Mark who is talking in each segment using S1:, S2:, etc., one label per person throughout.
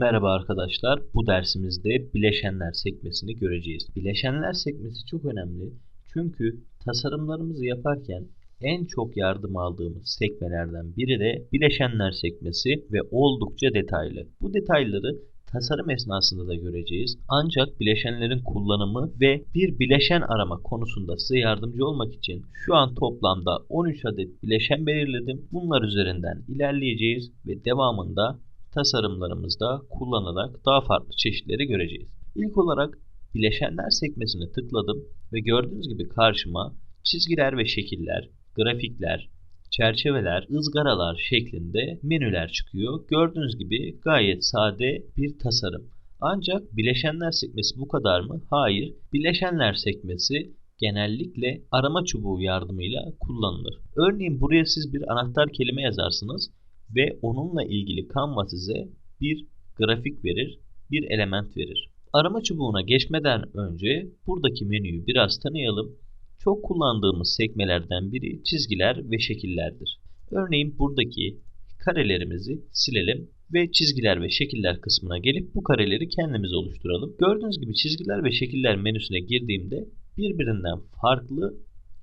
S1: Merhaba arkadaşlar. Bu dersimizde bileşenler sekmesini göreceğiz. Bileşenler sekmesi çok önemli. Çünkü tasarımlarımızı yaparken en çok yardım aldığımız sekmelerden biri de bileşenler sekmesi ve oldukça detaylı. Bu detayları tasarım esnasında da göreceğiz. Ancak bileşenlerin kullanımı ve bir bileşen arama konusunda size yardımcı olmak için şu an toplamda 13 adet bileşen belirledim. Bunlar üzerinden ilerleyeceğiz ve devamında tasarımlarımızda kullanarak daha farklı çeşitleri göreceğiz. İlk olarak bileşenler sekmesini tıkladım ve gördüğünüz gibi karşıma çizgiler ve şekiller, grafikler, çerçeveler, ızgaralar şeklinde menüler çıkıyor. Gördüğünüz gibi gayet sade bir tasarım. Ancak bileşenler sekmesi bu kadar mı? Hayır. Bileşenler sekmesi genellikle arama çubuğu yardımıyla kullanılır. Örneğin buraya siz bir anahtar kelime yazarsınız ve onunla ilgili Canva size bir grafik verir, bir element verir. Arama çubuğuna geçmeden önce buradaki menüyü biraz tanıyalım. Çok kullandığımız sekmelerden biri çizgiler ve şekillerdir. Örneğin buradaki karelerimizi silelim ve çizgiler ve şekiller kısmına gelip bu kareleri kendimiz oluşturalım. Gördüğünüz gibi çizgiler ve şekiller menüsüne girdiğimde birbirinden farklı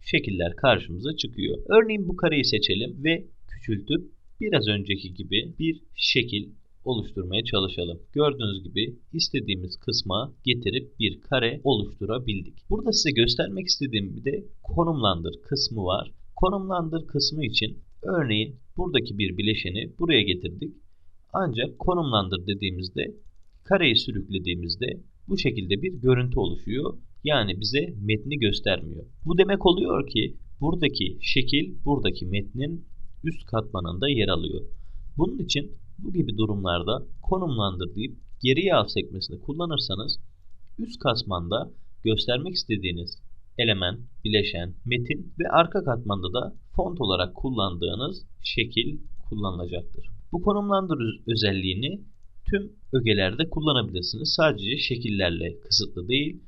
S1: şekiller karşımıza çıkıyor. Örneğin bu kareyi seçelim ve küçültüp biraz önceki gibi bir şekil oluşturmaya çalışalım. Gördüğünüz gibi istediğimiz kısma getirip bir kare oluşturabildik. Burada size göstermek istediğim bir de konumlandır kısmı var. Konumlandır kısmı için örneğin buradaki bir bileşeni buraya getirdik. Ancak konumlandır dediğimizde kareyi sürüklediğimizde bu şekilde bir görüntü oluşuyor. Yani bize metni göstermiyor. Bu demek oluyor ki buradaki şekil buradaki metnin üst katmanında yer alıyor. Bunun için bu gibi durumlarda konumlandır deyip geriye al sekmesini kullanırsanız üst katmanda göstermek istediğiniz element, bileşen, metin ve arka katmanda da font olarak kullandığınız şekil kullanılacaktır. Bu konumlandır özelliğini tüm ögelerde kullanabilirsiniz. Sadece şekillerle kısıtlı değil,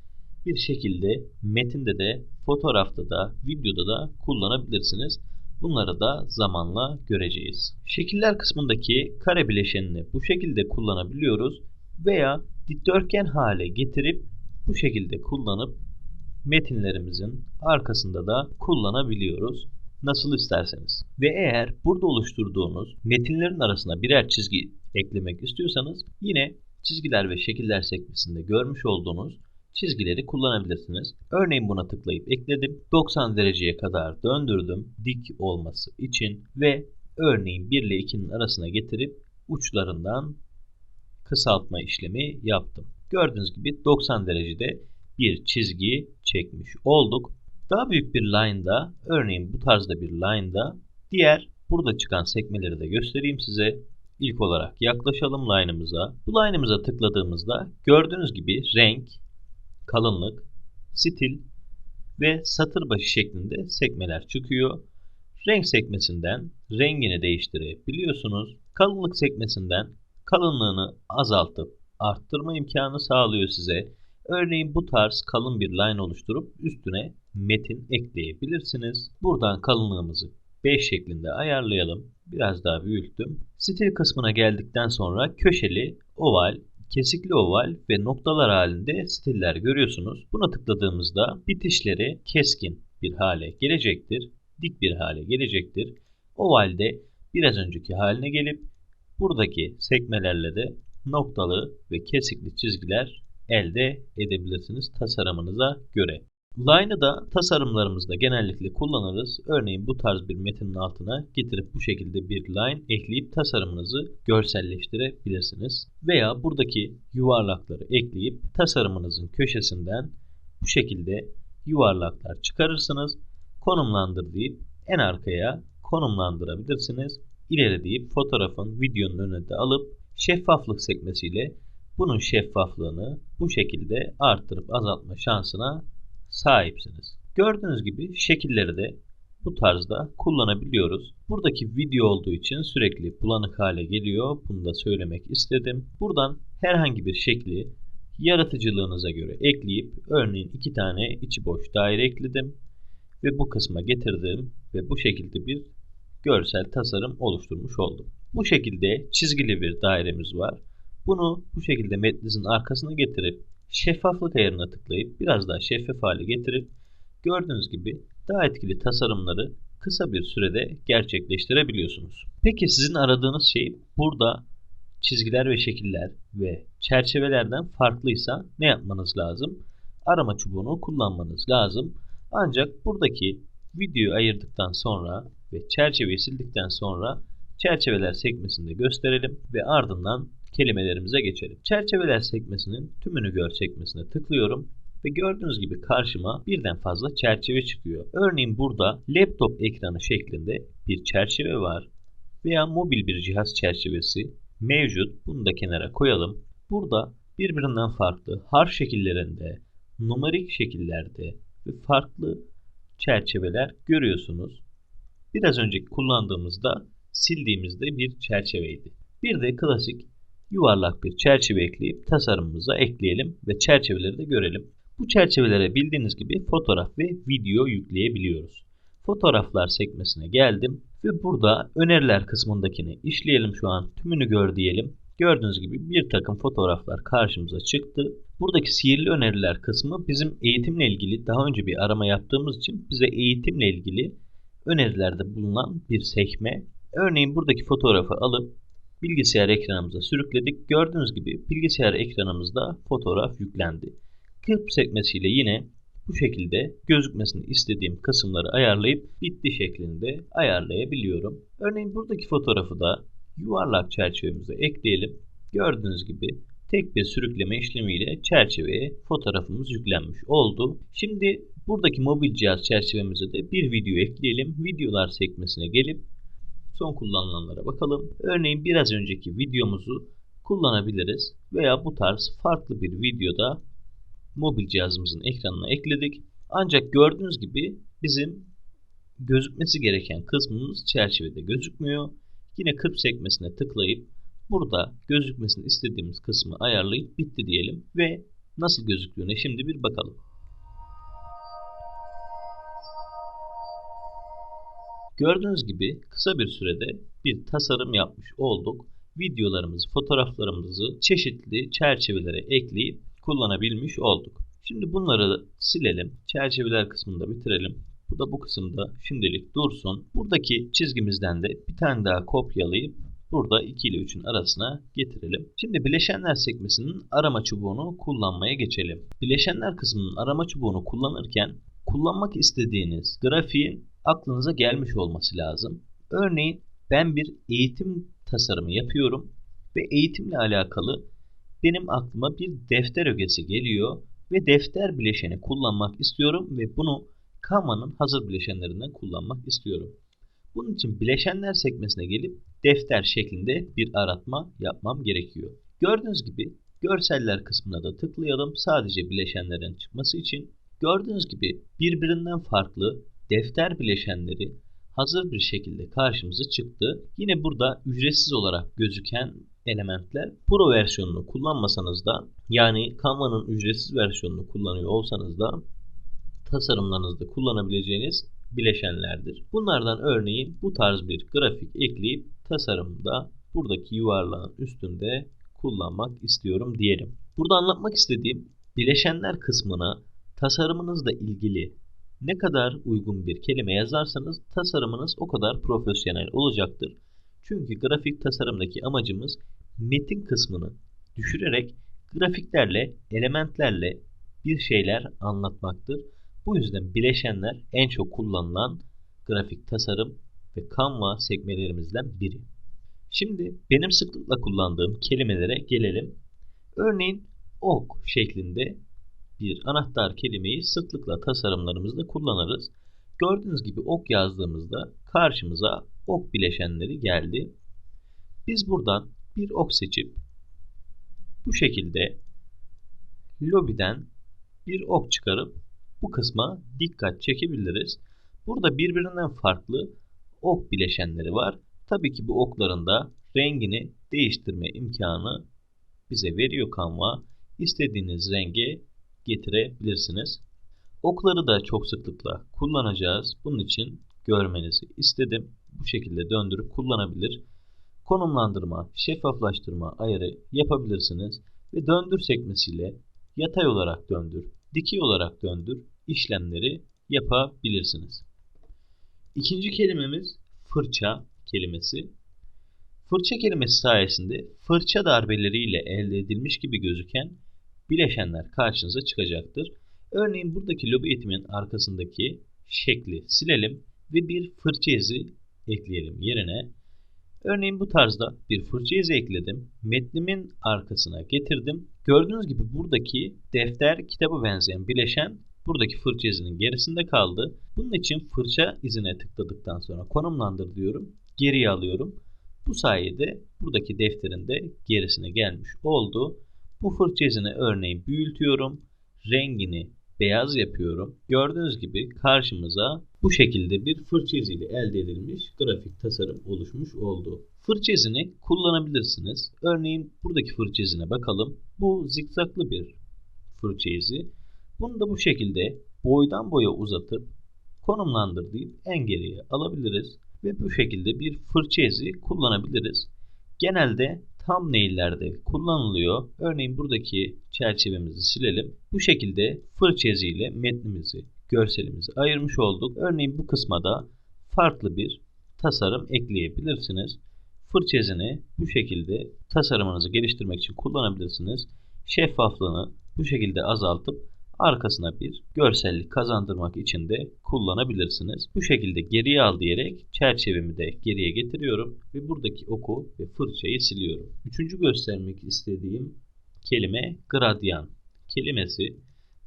S1: bir şekilde metinde de, fotoğrafta da, videoda da kullanabilirsiniz. Bunları da zamanla göreceğiz. Şekiller kısmındaki kare bileşenini bu şekilde kullanabiliyoruz veya dikdörtgen hale getirip bu şekilde kullanıp metinlerimizin arkasında da kullanabiliyoruz. Nasıl isterseniz. Ve eğer burada oluşturduğunuz metinlerin arasına birer çizgi eklemek istiyorsanız yine çizgiler ve şekiller sekmesinde görmüş olduğunuz çizgileri kullanabilirsiniz. Örneğin buna tıklayıp ekledim. 90 dereceye kadar döndürdüm dik olması için ve örneğin 1 ile 2'nin arasına getirip uçlarından kısaltma işlemi yaptım. Gördüğünüz gibi 90 derecede bir çizgi çekmiş olduk. Daha büyük bir line'da, örneğin bu tarzda bir line'da diğer burada çıkan sekmeleri de göstereyim size. İlk olarak yaklaşalım line'ımıza. Bu line'ımıza tıkladığımızda gördüğünüz gibi renk, kalınlık, stil ve satır başı şeklinde sekmeler çıkıyor. Renk sekmesinden rengini değiştirebiliyorsunuz. Kalınlık sekmesinden kalınlığını azaltıp arttırma imkanı sağlıyor size. Örneğin bu tarz kalın bir line oluşturup üstüne metin ekleyebilirsiniz. Buradan kalınlığımızı 5 şeklinde ayarlayalım. Biraz daha büyüttüm. Stil kısmına geldikten sonra köşeli, oval, kesikli oval ve noktalar halinde stiller görüyorsunuz. Buna tıkladığımızda bitişleri keskin bir hale gelecektir. Dik bir hale gelecektir. Ovalde biraz önceki haline gelip buradaki sekmelerle de noktalı ve kesikli çizgiler elde edebilirsiniz tasarımınıza göre. Line'ı da tasarımlarımızda genellikle kullanırız. Örneğin bu tarz bir metinin altına getirip bu şekilde bir line ekleyip tasarımınızı görselleştirebilirsiniz. Veya buradaki yuvarlakları ekleyip tasarımınızın köşesinden bu şekilde yuvarlaklar çıkarırsınız. Konumlandır deyip en arkaya konumlandırabilirsiniz. İleri deyip fotoğrafın videonun önünde alıp şeffaflık sekmesiyle bunun şeffaflığını bu şekilde arttırıp azaltma şansına sahipsiniz. Gördüğünüz gibi şekilleri de bu tarzda kullanabiliyoruz. Buradaki video olduğu için sürekli bulanık hale geliyor. Bunu da söylemek istedim. Buradan herhangi bir şekli yaratıcılığınıza göre ekleyip örneğin iki tane içi boş daire ekledim ve bu kısma getirdim ve bu şekilde bir görsel tasarım oluşturmuş oldum. Bu şekilde çizgili bir dairemiz var. Bunu bu şekilde metnizin arkasına getirip şeffaflık ayarına tıklayıp biraz daha şeffaf hale getirip gördüğünüz gibi daha etkili tasarımları kısa bir sürede gerçekleştirebiliyorsunuz. Peki sizin aradığınız şey burada çizgiler ve şekiller ve çerçevelerden farklıysa ne yapmanız lazım? Arama çubuğunu kullanmanız lazım. Ancak buradaki videoyu ayırdıktan sonra ve çerçeveyi sildikten sonra çerçeveler sekmesinde gösterelim ve ardından kelimelerimize geçelim. Çerçeveler sekmesinin tümünü gör sekmesine tıklıyorum ve gördüğünüz gibi karşıma birden fazla çerçeve çıkıyor. Örneğin burada laptop ekranı şeklinde bir çerçeve var veya mobil bir cihaz çerçevesi mevcut. Bunu da kenara koyalım. Burada birbirinden farklı harf şekillerinde, numarik şekillerde ve farklı çerçeveler görüyorsunuz. Biraz önceki kullandığımızda sildiğimizde bir çerçeveydi. Bir de klasik yuvarlak bir çerçeve ekleyip tasarımımıza ekleyelim ve çerçeveleri de görelim. Bu çerçevelere bildiğiniz gibi fotoğraf ve video yükleyebiliyoruz. Fotoğraflar sekmesine geldim ve burada öneriler kısmındakini işleyelim şu an. Tümünü gör diyelim. Gördüğünüz gibi bir takım fotoğraflar karşımıza çıktı. Buradaki sihirli öneriler kısmı bizim eğitimle ilgili daha önce bir arama yaptığımız için bize eğitimle ilgili önerilerde bulunan bir sekme. Örneğin buradaki fotoğrafı alıp bilgisayar ekranımıza sürükledik. Gördüğünüz gibi bilgisayar ekranımızda fotoğraf yüklendi. Kırp sekmesiyle yine bu şekilde gözükmesini istediğim kısımları ayarlayıp bitti şeklinde ayarlayabiliyorum. Örneğin buradaki fotoğrafı da yuvarlak çerçevemize ekleyelim. Gördüğünüz gibi tek bir sürükleme işlemiyle çerçeveye fotoğrafımız yüklenmiş oldu. Şimdi buradaki mobil cihaz çerçevemize de bir video ekleyelim. Videolar sekmesine gelip son kullanılanlara bakalım. Örneğin biraz önceki videomuzu kullanabiliriz veya bu tarz farklı bir videoda mobil cihazımızın ekranına ekledik. Ancak gördüğünüz gibi bizim gözükmesi gereken kısmımız çerçevede gözükmüyor. Yine 40 sekmesine tıklayıp burada gözükmesini istediğimiz kısmı ayarlayıp bitti diyelim ve nasıl gözüktüğüne şimdi bir bakalım. Gördüğünüz gibi kısa bir sürede bir tasarım yapmış olduk. Videolarımızı, fotoğraflarımızı çeşitli çerçevelere ekleyip kullanabilmiş olduk. Şimdi bunları silelim. Çerçeveler kısmında bitirelim. Bu da bu kısımda şimdilik dursun. Buradaki çizgimizden de bir tane daha kopyalayıp burada 2 ile 3'ün arasına getirelim. Şimdi bileşenler sekmesinin arama çubuğunu kullanmaya geçelim. Bileşenler kısmının arama çubuğunu kullanırken kullanmak istediğiniz grafiğin aklınıza gelmiş olması lazım. Örneğin ben bir eğitim tasarımı yapıyorum ve eğitimle alakalı benim aklıma bir defter ögesi geliyor ve defter bileşeni kullanmak istiyorum ve bunu Canva'nın hazır bileşenlerinden kullanmak istiyorum. Bunun için bileşenler sekmesine gelip defter şeklinde bir aratma yapmam gerekiyor. Gördüğünüz gibi görseller kısmına da tıklayalım sadece bileşenlerin çıkması için. Gördüğünüz gibi birbirinden farklı defter bileşenleri hazır bir şekilde karşımıza çıktı. Yine burada ücretsiz olarak gözüken elementler Pro versiyonunu kullanmasanız da yani Canva'nın ücretsiz versiyonunu kullanıyor olsanız da tasarımlarınızda kullanabileceğiniz bileşenlerdir. Bunlardan örneğin bu tarz bir grafik ekleyip tasarımda buradaki yuvarlağın üstünde kullanmak istiyorum diyelim. Burada anlatmak istediğim bileşenler kısmına tasarımınızla ilgili ne kadar uygun bir kelime yazarsanız tasarımınız o kadar profesyonel olacaktır. Çünkü grafik tasarımdaki amacımız metin kısmını düşürerek grafiklerle, elementlerle bir şeyler anlatmaktır. Bu yüzden bileşenler en çok kullanılan grafik tasarım ve Canva sekmelerimizden biri. Şimdi benim sıklıkla kullandığım kelimelere gelelim. Örneğin ok şeklinde bir anahtar kelimeyi sıklıkla tasarımlarımızda kullanırız. Gördüğünüz gibi ok yazdığımızda karşımıza ok bileşenleri geldi. Biz buradan bir ok seçip bu şekilde lobiden bir ok çıkarıp bu kısma dikkat çekebiliriz. Burada birbirinden farklı ok bileşenleri var. Tabii ki bu okların da rengini değiştirme imkanı bize veriyor Canva. İstediğiniz renge getirebilirsiniz. Okları da çok sıklıkla kullanacağız. Bunun için görmenizi istedim. Bu şekilde döndürüp kullanabilir konumlandırma, şeffaflaştırma ayarı yapabilirsiniz ve döndür sekmesiyle yatay olarak döndür, dikey olarak döndür işlemleri yapabilirsiniz. İkinci kelimemiz fırça kelimesi. Fırça kelimesi sayesinde fırça darbeleriyle elde edilmiş gibi gözüken bileşenler karşınıza çıkacaktır. Örneğin buradaki lobi etimin arkasındaki şekli silelim ve bir fırça izi ekleyelim yerine. Örneğin bu tarzda bir fırça izi ekledim. Metnimin arkasına getirdim. Gördüğünüz gibi buradaki defter kitaba benzeyen bileşen buradaki fırça izinin gerisinde kaldı. Bunun için fırça izine tıkladıktan sonra konumlandır diyorum. Geriye alıyorum. Bu sayede buradaki defterin de gerisine gelmiş oldu. Bu fırça izini örneğin büyütüyorum. Rengini beyaz yapıyorum. Gördüğünüz gibi karşımıza bu şekilde bir fırça iziyle elde edilmiş grafik tasarım oluşmuş oldu. Fırça izini kullanabilirsiniz. Örneğin buradaki fırça izine bakalım. Bu zikzaklı bir fırça izi. Bunu da bu şekilde boydan boya uzatıp konumlandır en geriye alabiliriz ve bu şekilde bir fırça kullanabiliriz. Genelde thumbnail'lerde kullanılıyor. Örneğin buradaki çerçevemizi silelim. Bu şekilde fırça iziyle metnimizi, görselimizi ayırmış olduk. Örneğin bu kısma da farklı bir tasarım ekleyebilirsiniz. Fırça izini bu şekilde tasarımınızı geliştirmek için kullanabilirsiniz. Şeffaflığını bu şekilde azaltıp arkasına bir görsellik kazandırmak için de kullanabilirsiniz. Bu şekilde geriye al diyerek çerçevemi de geriye getiriyorum ve buradaki oku ve fırçayı siliyorum. Üçüncü göstermek istediğim kelime gradyan kelimesi.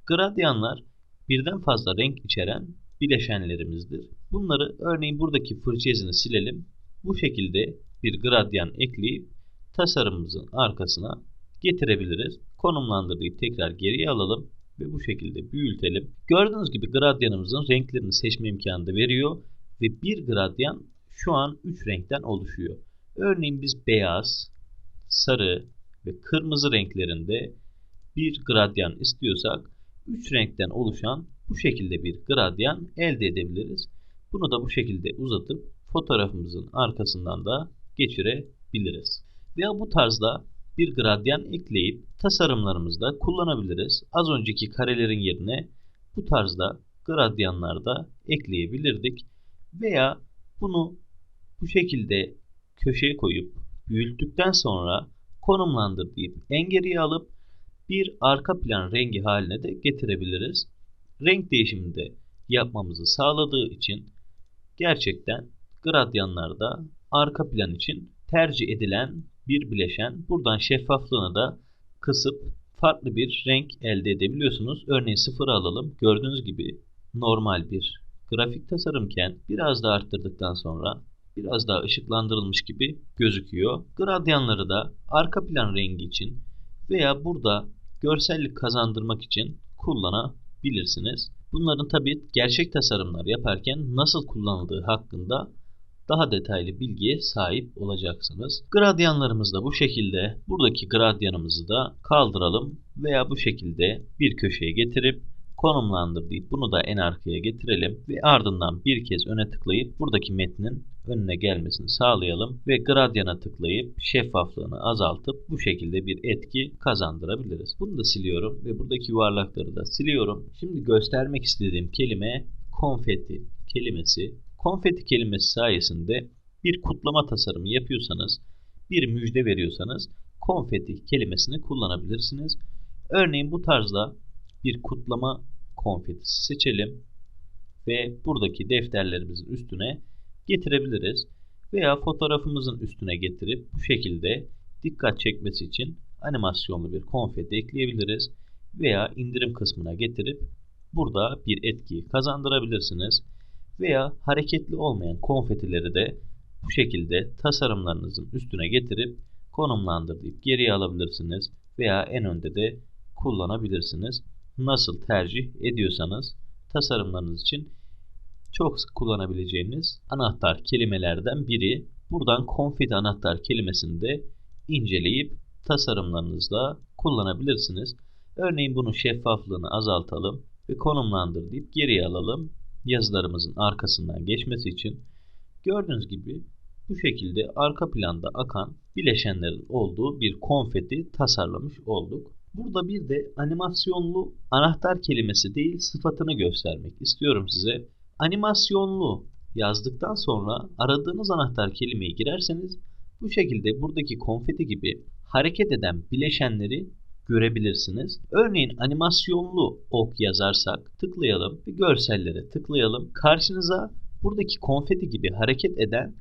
S1: Gradyanlar birden fazla renk içeren bileşenlerimizdir. Bunları örneğin buradaki fırça izini silelim. Bu şekilde bir gradyan ekleyip tasarımımızın arkasına getirebiliriz. Konumlandırdığı tekrar geriye alalım ve bu şekilde büyütelim. Gördüğünüz gibi gradyanımızın renklerini seçme imkanı da veriyor ve bir gradyan şu an 3 renkten oluşuyor. Örneğin biz beyaz, sarı ve kırmızı renklerinde bir gradyan istiyorsak 3 renkten oluşan bu şekilde bir gradyan elde edebiliriz. Bunu da bu şekilde uzatıp fotoğrafımızın arkasından da geçirebiliriz. Veya bu tarzda bir gradyan ekleyip tasarımlarımızda kullanabiliriz. Az önceki karelerin yerine bu tarzda gradyanlar da ekleyebilirdik. Veya bunu bu şekilde köşeye koyup büyüttükten sonra konumlandır deyip en alıp bir arka plan rengi haline de getirebiliriz. Renk değişimini de yapmamızı sağladığı için gerçekten gradyanlarda arka plan için tercih edilen bir bileşen. Buradan şeffaflığını da kısıp farklı bir renk elde edebiliyorsunuz. Örneğin sıfırı alalım. Gördüğünüz gibi normal bir grafik tasarımken biraz daha arttırdıktan sonra biraz daha ışıklandırılmış gibi gözüküyor. Gradyanları da arka plan rengi için veya burada görsellik kazandırmak için kullanabilirsiniz. Bunların tabi gerçek tasarımlar yaparken nasıl kullanıldığı hakkında daha detaylı bilgiye sahip olacaksınız. Gradyanlarımız da bu şekilde. Buradaki gradyanımızı da kaldıralım veya bu şekilde bir köşeye getirip konumlandır deyip bunu da en arkaya getirelim ve ardından bir kez öne tıklayıp buradaki metnin önüne gelmesini sağlayalım ve gradyana tıklayıp şeffaflığını azaltıp bu şekilde bir etki kazandırabiliriz. Bunu da siliyorum ve buradaki yuvarlakları da siliyorum. Şimdi göstermek istediğim kelime konfeti kelimesi. Konfeti kelimesi sayesinde bir kutlama tasarımı yapıyorsanız, bir müjde veriyorsanız konfeti kelimesini kullanabilirsiniz. Örneğin bu tarzda bir kutlama konfetisi seçelim ve buradaki defterlerimizin üstüne getirebiliriz. Veya fotoğrafımızın üstüne getirip bu şekilde dikkat çekmesi için animasyonlu bir konfeti ekleyebiliriz. Veya indirim kısmına getirip burada bir etki kazandırabilirsiniz veya hareketli olmayan konfetileri de bu şekilde tasarımlarınızın üstüne getirip konumlandır deyip geriye alabilirsiniz veya en önde de kullanabilirsiniz. Nasıl tercih ediyorsanız tasarımlarınız için çok sık kullanabileceğiniz anahtar kelimelerden biri. Buradan konfeti anahtar kelimesini de inceleyip tasarımlarınızda kullanabilirsiniz. Örneğin bunun şeffaflığını azaltalım ve konumlandır deyip geriye alalım yazılarımızın arkasından geçmesi için gördüğünüz gibi bu şekilde arka planda akan bileşenlerin olduğu bir konfeti tasarlamış olduk. Burada bir de animasyonlu anahtar kelimesi değil sıfatını göstermek istiyorum size. Animasyonlu yazdıktan sonra aradığınız anahtar kelimeyi girerseniz bu şekilde buradaki konfeti gibi hareket eden bileşenleri görebilirsiniz. Örneğin animasyonlu ok yazarsak tıklayalım ve görsellere tıklayalım. Karşınıza buradaki konfeti gibi hareket eden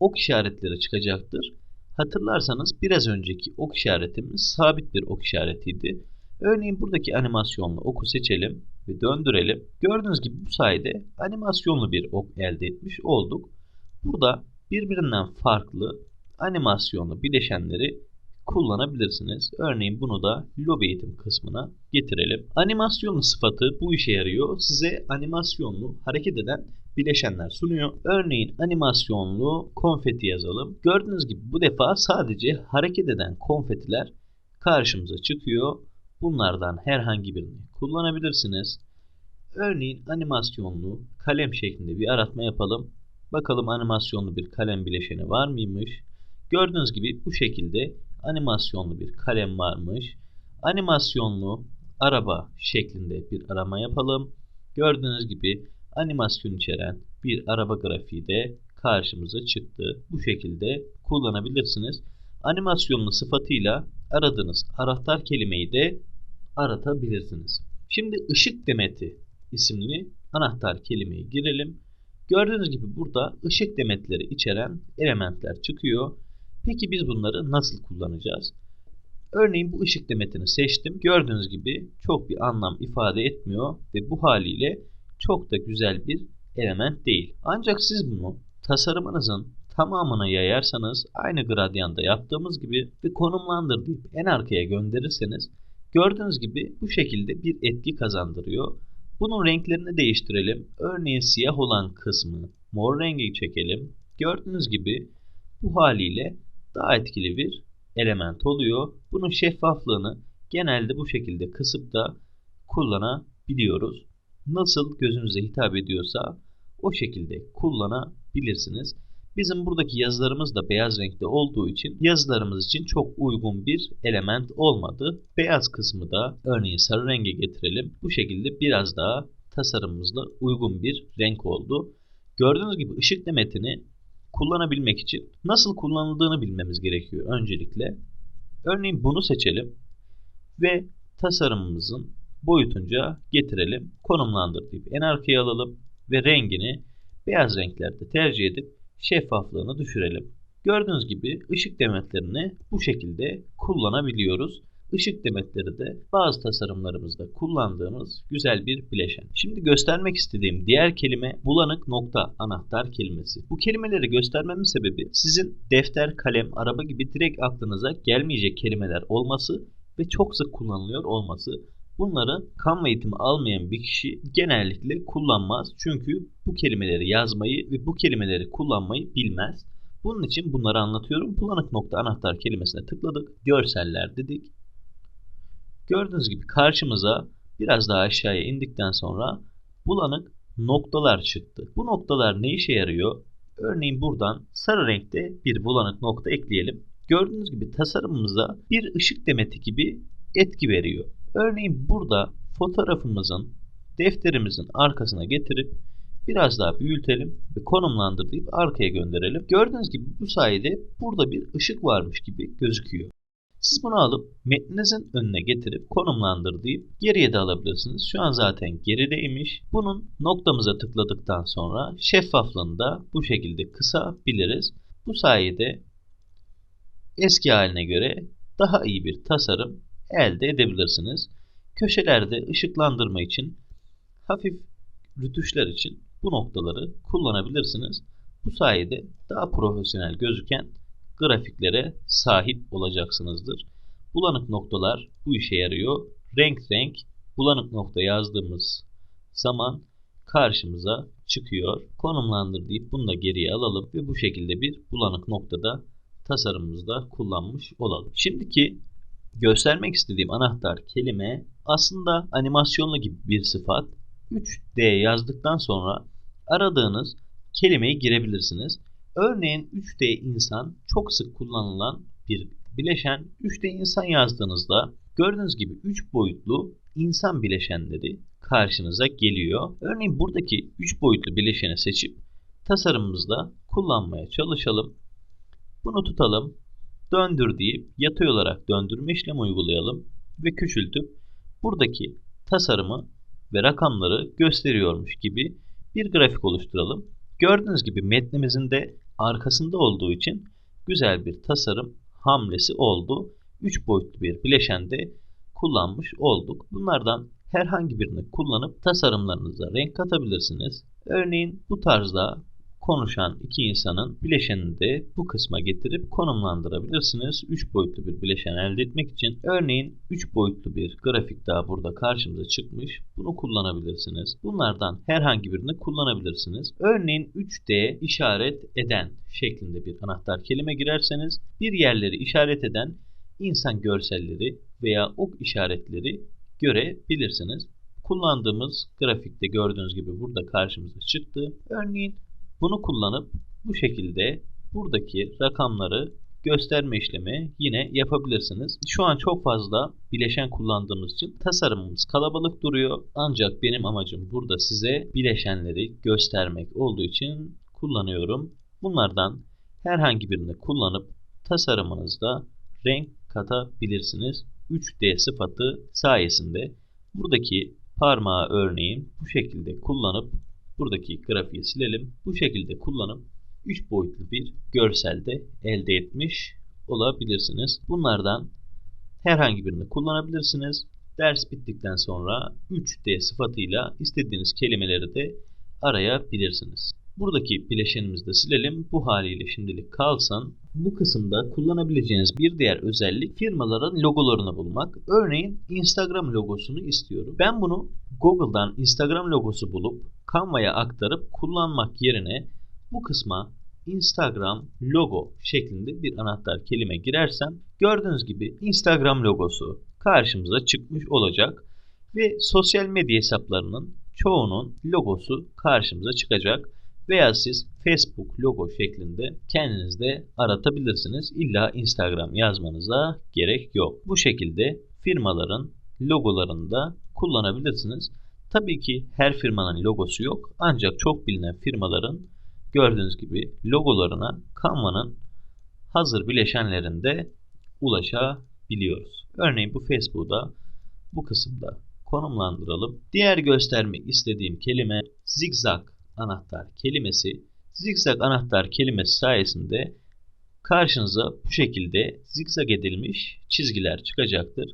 S1: ok işaretleri çıkacaktır. Hatırlarsanız biraz önceki ok işaretimiz sabit bir ok işaretiydi. Örneğin buradaki animasyonlu oku seçelim ve döndürelim. Gördüğünüz gibi bu sayede animasyonlu bir ok elde etmiş olduk. Burada birbirinden farklı animasyonlu bileşenleri kullanabilirsiniz. Örneğin bunu da lobi eğitim kısmına getirelim. Animasyonlu sıfatı bu işe yarıyor. Size animasyonlu hareket eden bileşenler sunuyor. Örneğin animasyonlu konfeti yazalım. Gördüğünüz gibi bu defa sadece hareket eden konfetiler karşımıza çıkıyor. Bunlardan herhangi birini kullanabilirsiniz. Örneğin animasyonlu kalem şeklinde bir aratma yapalım. Bakalım animasyonlu bir kalem bileşeni var mıymış? Gördüğünüz gibi bu şekilde animasyonlu bir kalem varmış. Animasyonlu araba şeklinde bir arama yapalım. Gördüğünüz gibi animasyon içeren bir araba grafiği de karşımıza çıktı. Bu şekilde kullanabilirsiniz. Animasyonlu sıfatıyla aradığınız anahtar kelimeyi de aratabilirsiniz. Şimdi ışık demeti isimli anahtar kelimeyi girelim. Gördüğünüz gibi burada ışık demetleri içeren elementler çıkıyor. Peki biz bunları nasıl kullanacağız? Örneğin bu ışık demetini seçtim. Gördüğünüz gibi çok bir anlam ifade etmiyor ve bu haliyle çok da güzel bir element değil. Ancak siz bunu tasarımınızın tamamına yayarsanız aynı gradyanda yaptığımız gibi ve konumlandır deyip en arkaya gönderirseniz gördüğünüz gibi bu şekilde bir etki kazandırıyor. Bunun renklerini değiştirelim. Örneğin siyah olan kısmı mor rengi çekelim. Gördüğünüz gibi bu haliyle daha etkili bir element oluyor. Bunun şeffaflığını genelde bu şekilde kısıp da kullanabiliyoruz. Nasıl gözünüze hitap ediyorsa o şekilde kullanabilirsiniz. Bizim buradaki yazılarımız da beyaz renkte olduğu için yazılarımız için çok uygun bir element olmadı. Beyaz kısmı da örneğin sarı renge getirelim. Bu şekilde biraz daha tasarımımızla uygun bir renk oldu. Gördüğünüz gibi ışık demetini kullanabilmek için nasıl kullanıldığını bilmemiz gerekiyor öncelikle. Örneğin bunu seçelim ve tasarımımızın boyutunca getirelim. Konumlandır deyip en arkaya alalım ve rengini beyaz renklerde tercih edip şeffaflığını düşürelim. Gördüğünüz gibi ışık demetlerini bu şekilde kullanabiliyoruz. Işık demetleri de bazı tasarımlarımızda kullandığımız güzel bir bileşen. Şimdi göstermek istediğim diğer kelime bulanık nokta anahtar kelimesi. Bu kelimeleri göstermemin sebebi sizin defter, kalem, araba gibi direkt aklınıza gelmeyecek kelimeler olması ve çok sık kullanılıyor olması. Bunları Canva eğitimi almayan bir kişi genellikle kullanmaz. Çünkü bu kelimeleri yazmayı ve bu kelimeleri kullanmayı bilmez. Bunun için bunları anlatıyorum. Bulanık nokta anahtar kelimesine tıkladık. Görseller dedik. Gördüğünüz gibi karşımıza biraz daha aşağıya indikten sonra bulanık noktalar çıktı. Bu noktalar ne işe yarıyor? Örneğin buradan sarı renkte bir bulanık nokta ekleyelim. Gördüğünüz gibi tasarımımıza bir ışık demeti gibi etki veriyor. Örneğin burada fotoğrafımızın defterimizin arkasına getirip biraz daha büyütelim ve konumlandır deyip arkaya gönderelim. Gördüğünüz gibi bu sayede burada bir ışık varmış gibi gözüküyor. Siz bunu alıp metninizin önüne getirip konumlandır deyip geriye de alabilirsiniz. Şu an zaten gerideymiş. Bunun noktamıza tıkladıktan sonra şeffaflığını da bu şekilde kısabiliriz. Bu sayede eski haline göre daha iyi bir tasarım elde edebilirsiniz. Köşelerde ışıklandırma için hafif rütuşlar için bu noktaları kullanabilirsiniz. Bu sayede daha profesyonel gözüken grafiklere sahip olacaksınızdır. Bulanık noktalar bu işe yarıyor. Renk renk bulanık nokta yazdığımız zaman karşımıza çıkıyor. Konumlandır deyip bunu da geriye alalım ve bu şekilde bir bulanık noktada tasarımımızda kullanmış olalım. Şimdiki göstermek istediğim anahtar kelime aslında animasyonlu gibi bir sıfat. 3D yazdıktan sonra aradığınız kelimeyi girebilirsiniz. Örneğin 3D insan çok sık kullanılan bir bileşen 3D insan yazdığınızda gördüğünüz gibi 3 boyutlu insan bileşenleri karşınıza geliyor. Örneğin buradaki 3 boyutlu bileşeni seçip tasarımımızda kullanmaya çalışalım. Bunu tutalım. Döndür deyip yatay olarak döndürme işlemi uygulayalım ve küçültüp buradaki tasarımı ve rakamları gösteriyormuş gibi bir grafik oluşturalım. Gördüğünüz gibi metnimizin de arkasında olduğu için güzel bir tasarım hamlesi oldu. 3 boyutlu bir bileşende kullanmış olduk. Bunlardan herhangi birini kullanıp tasarımlarınıza renk katabilirsiniz. Örneğin bu tarzda konuşan iki insanın bileşenini de bu kısma getirip konumlandırabilirsiniz. 3 boyutlu bir bileşen elde etmek için örneğin 3 boyutlu bir grafik daha burada karşımıza çıkmış. Bunu kullanabilirsiniz. Bunlardan herhangi birini kullanabilirsiniz. Örneğin 3D işaret eden şeklinde bir anahtar kelime girerseniz bir yerleri işaret eden insan görselleri veya ok işaretleri görebilirsiniz. Kullandığımız grafikte gördüğünüz gibi burada karşımıza çıktı. Örneğin bunu kullanıp bu şekilde buradaki rakamları gösterme işlemi yine yapabilirsiniz. Şu an çok fazla bileşen kullandığımız için tasarımımız kalabalık duruyor. Ancak benim amacım burada size bileşenleri göstermek olduğu için kullanıyorum. Bunlardan herhangi birini kullanıp tasarımınızda renk katabilirsiniz. 3D sıfatı sayesinde buradaki parmağı örneğin bu şekilde kullanıp buradaki grafiği silelim. Bu şekilde kullanıp 3 boyutlu bir görselde elde etmiş olabilirsiniz. Bunlardan herhangi birini kullanabilirsiniz. Ders bittikten sonra 3D sıfatıyla istediğiniz kelimeleri de arayabilirsiniz. Buradaki bileşenimizi de silelim. Bu haliyle şimdilik kalsın. Bu kısımda kullanabileceğiniz bir diğer özellik firmaların logolarını bulmak. Örneğin Instagram logosunu istiyorum. Ben bunu Google'dan Instagram logosu bulup Canva'ya aktarıp kullanmak yerine bu kısma Instagram logo şeklinde bir anahtar kelime girersem gördüğünüz gibi Instagram logosu karşımıza çıkmış olacak ve sosyal medya hesaplarının çoğunun logosu karşımıza çıkacak veya siz Facebook logo şeklinde kendiniz de aratabilirsiniz. İlla Instagram yazmanıza gerek yok. Bu şekilde firmaların logolarını da kullanabilirsiniz. Tabii ki her firmanın logosu yok ancak çok bilinen firmaların gördüğünüz gibi logolarına Canva'nın hazır bileşenlerinde ulaşabiliyoruz. Örneğin bu Facebook'da bu kısımda konumlandıralım. Diğer göstermek istediğim kelime zigzag anahtar kelimesi. Zigzag anahtar kelimesi sayesinde karşınıza bu şekilde zigzag edilmiş çizgiler çıkacaktır.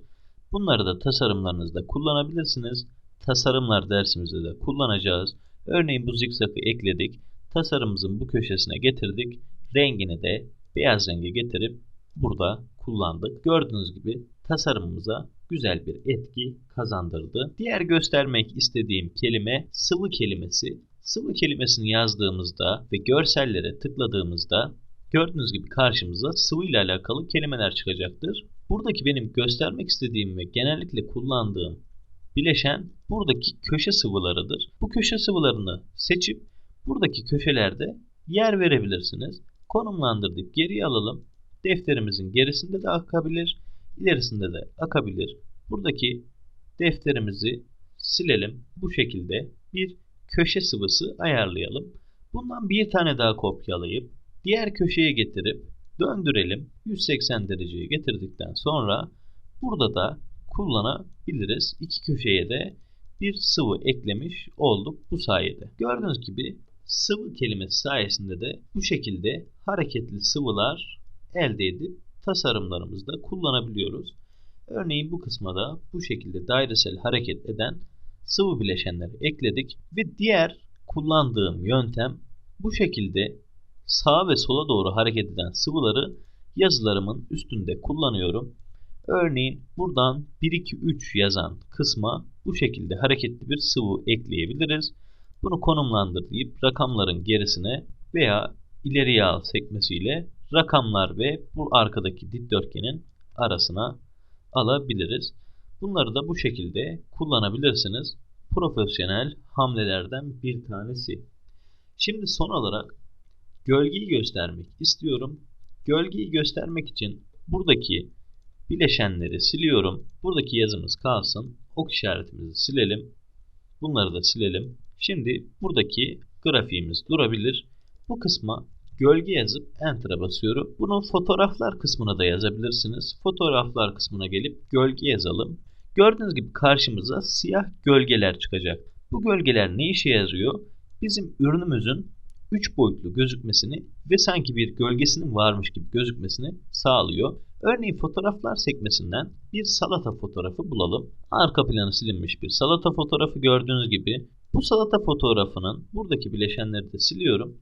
S1: Bunları da tasarımlarınızda kullanabilirsiniz. Tasarımlar dersimizde de kullanacağız. Örneğin bu zigzagı ekledik. Tasarımımızın bu köşesine getirdik. Rengini de beyaz renge getirip burada kullandık. Gördüğünüz gibi tasarımımıza güzel bir etki kazandırdı. Diğer göstermek istediğim kelime sıvı kelimesi. Sıvı kelimesini yazdığımızda ve görsellere tıkladığımızda gördüğünüz gibi karşımıza sıvı ile alakalı kelimeler çıkacaktır. Buradaki benim göstermek istediğim ve genellikle kullandığım bileşen buradaki köşe sıvılarıdır. Bu köşe sıvılarını seçip buradaki köşelerde yer verebilirsiniz. Konumlandır deyip geriye alalım. Defterimizin gerisinde de akabilir, ilerisinde de akabilir. Buradaki defterimizi silelim. Bu şekilde bir köşe sıvısı ayarlayalım. Bundan bir tane daha kopyalayıp diğer köşeye getirip döndürelim. 180 dereceye getirdikten sonra burada da kullanabiliriz. İki köşeye de bir sıvı eklemiş olduk bu sayede. Gördüğünüz gibi sıvı kelimesi sayesinde de bu şekilde hareketli sıvılar elde edip tasarımlarımızda kullanabiliyoruz. Örneğin bu kısma da bu şekilde dairesel hareket eden sıvı bileşenleri ekledik ve diğer kullandığım yöntem bu şekilde sağa ve sola doğru hareket eden sıvıları yazılarımın üstünde kullanıyorum. Örneğin buradan 1 2 3 yazan kısma bu şekilde hareketli bir sıvı ekleyebiliriz. Bunu konumlandır deyip rakamların gerisine veya ileriye al sekmesiyle rakamlar ve bu arkadaki dikdörtgenin arasına alabiliriz. Bunları da bu şekilde kullanabilirsiniz. Profesyonel hamlelerden bir tanesi. Şimdi son olarak gölgeyi göstermek istiyorum. Gölgeyi göstermek için buradaki bileşenleri siliyorum. Buradaki yazımız kalsın. Ok işaretimizi silelim. Bunları da silelim. Şimdi buradaki grafiğimiz durabilir. Bu kısma gölge yazıp Enter'a basıyorum. Bunu fotoğraflar kısmına da yazabilirsiniz. Fotoğraflar kısmına gelip gölge yazalım. Gördüğünüz gibi karşımıza siyah gölgeler çıkacak. Bu gölgeler ne işe yarıyor? Bizim ürünümüzün 3 boyutlu gözükmesini ve sanki bir gölgesinin varmış gibi gözükmesini sağlıyor. Örneğin fotoğraflar sekmesinden bir salata fotoğrafı bulalım. Arka planı silinmiş bir salata fotoğrafı gördüğünüz gibi bu salata fotoğrafının buradaki bileşenleri de siliyorum.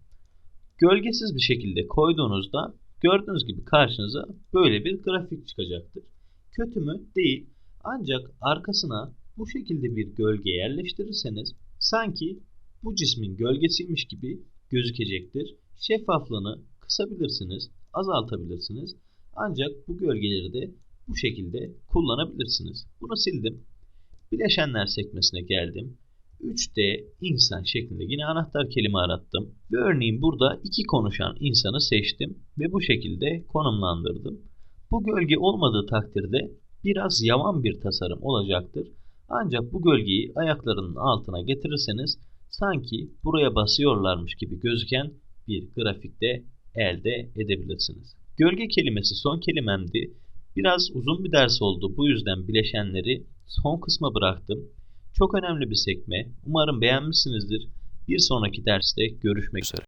S1: Gölgesiz bir şekilde koyduğunuzda gördüğünüz gibi karşınıza böyle bir grafik çıkacaktır. Kötü mü? Değil. Ancak arkasına bu şekilde bir gölge yerleştirirseniz sanki bu cismin gölgesiymiş gibi gözükecektir. Şeffaflığını kısabilirsiniz, azaltabilirsiniz. Ancak bu gölgeleri de bu şekilde kullanabilirsiniz. Bunu sildim. Bileşenler sekmesine geldim. 3D insan şeklinde yine anahtar kelime arattım. Ve örneğin burada iki konuşan insanı seçtim ve bu şekilde konumlandırdım. Bu gölge olmadığı takdirde biraz yavan bir tasarım olacaktır. Ancak bu gölgeyi ayaklarının altına getirirseniz sanki buraya basıyorlarmış gibi gözüken bir grafikte elde edebilirsiniz. Gölge kelimesi son kelimemdi. Biraz uzun bir ders oldu. Bu yüzden bileşenleri son kısma bıraktım. Çok önemli bir sekme. Umarım beğenmişsinizdir. Bir sonraki derste görüşmek üzere.